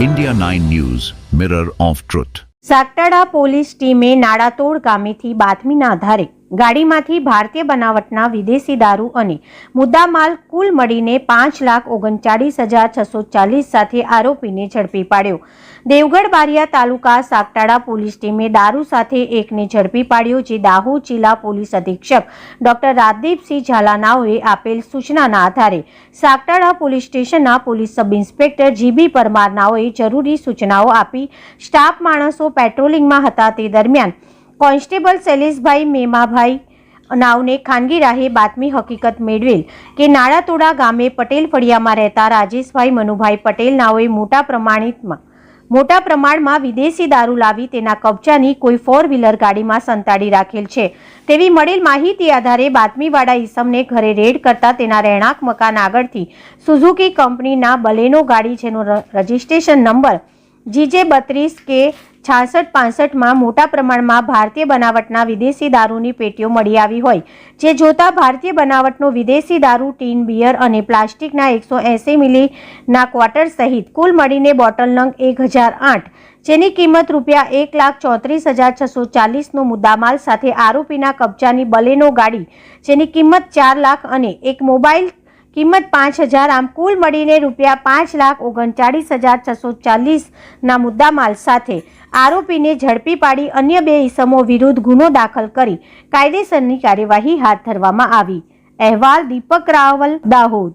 India 9 News, Mirror of Truth. Sagtada police ટીમે નાડાતોડ ગામેથી બાતમીના આધારે ગાડીમાંથી ભારતીય બનાવટના વિદેશી દારૂ અને મુદ્દામાલ કુલ મળીને પાંચ લાખ ઓગણચાળીસ હજાર છસો ચાલીસ સાથે આરોપીને ઝડપી પાડ્યો. દેવગઢ બારિયા તાલુકા સાકટાળા પોલીસ ટીમે દારૂ સાથે એકને ઝડપી પાડ્યો, જે દાહોદ જિલ્લા પોલીસ અધિક્ષક ડોક્ટર રાજદીપસિંહ ઝાલાનાઓએ આપેલ સૂચનાના આધારે સાકટાળા પોલીસ સ્ટેશનના police sub inspector G B પરમારનાઓએ જરૂરી સૂચનાઓ આપી, સ્ટાફ માણસો પેટ્રોલિંગમાં હતા તે દરમિયાન કોન્સ્ટેબલ શૈલેષભાઈ મેમાભાઈ નાવને ખાનગી રાહે બાતમી હકીકત મેળવેલ કે નાળાતોડા ગામે પટેલ ફળિયામાં રહેતા રાજેશભાઈ મનુભાઈ પટેલ નાઓએ મોટા પ્રમાણિતમાં મોટા પ્રમાણમાં વિદેશી દારૂ લાવી તેના કબજાની કોઈ ફોર વ્હીલર ગાડીમાં સંતાડી રાખેલ છે. તેવી મળેલ માહિતી આધારે બાતમીવાળા ઈસમને ઘરે રેડ કરતા તેના રહેણાંક મકાન આગળથી સુઝુકી કંપનીના બલેનો ગાડી જેનો રજિસ્ટ્રેશન નંબર જીજે બત્રીસ કે છાસઠ પાસઠમાં મોટા પ્રમાણમાં ભારતીય બનાવટના વિદેશી દારૂની પેટીઓ મળી આવી હોય. જે જોતા ભારતીય બનાવટનો વિદેશી દારૂ, ટીન, બિયર અને પ્લાસ્ટિકના એકસો એંસી મિલીના ક્વાર્ટર સહિત કુલ મળીને બોટલ નંગ એક હજાર આઠ, જેની કિંમત રૂપિયા એક લાખ ચોત્રીસ હજાર છસો ચાલીસનો મુદ્દામાલ સાથે આરોપીના કબજાની બલેનો ગાડી, જેની કિંમત ચાર લાખ અને એક મોબાઈલ કિંમત પાંચ હજાર. આમ કુલ મળીને રૂપિયા પાંચ લાખ ઓગણચાળીસ હજાર છસો ચાલીસના મુદ્દામાલ સાથે આરોપીને ઝડપી પાડી અન્ય બે ઇસમો વિરુદ્ધ ગુનો દાખલ કરી કાયદેસરની કાર્યવાહી હાથ ધરવામાં આવી. અહેવાલ દીપક રાવલ, દાહોદ.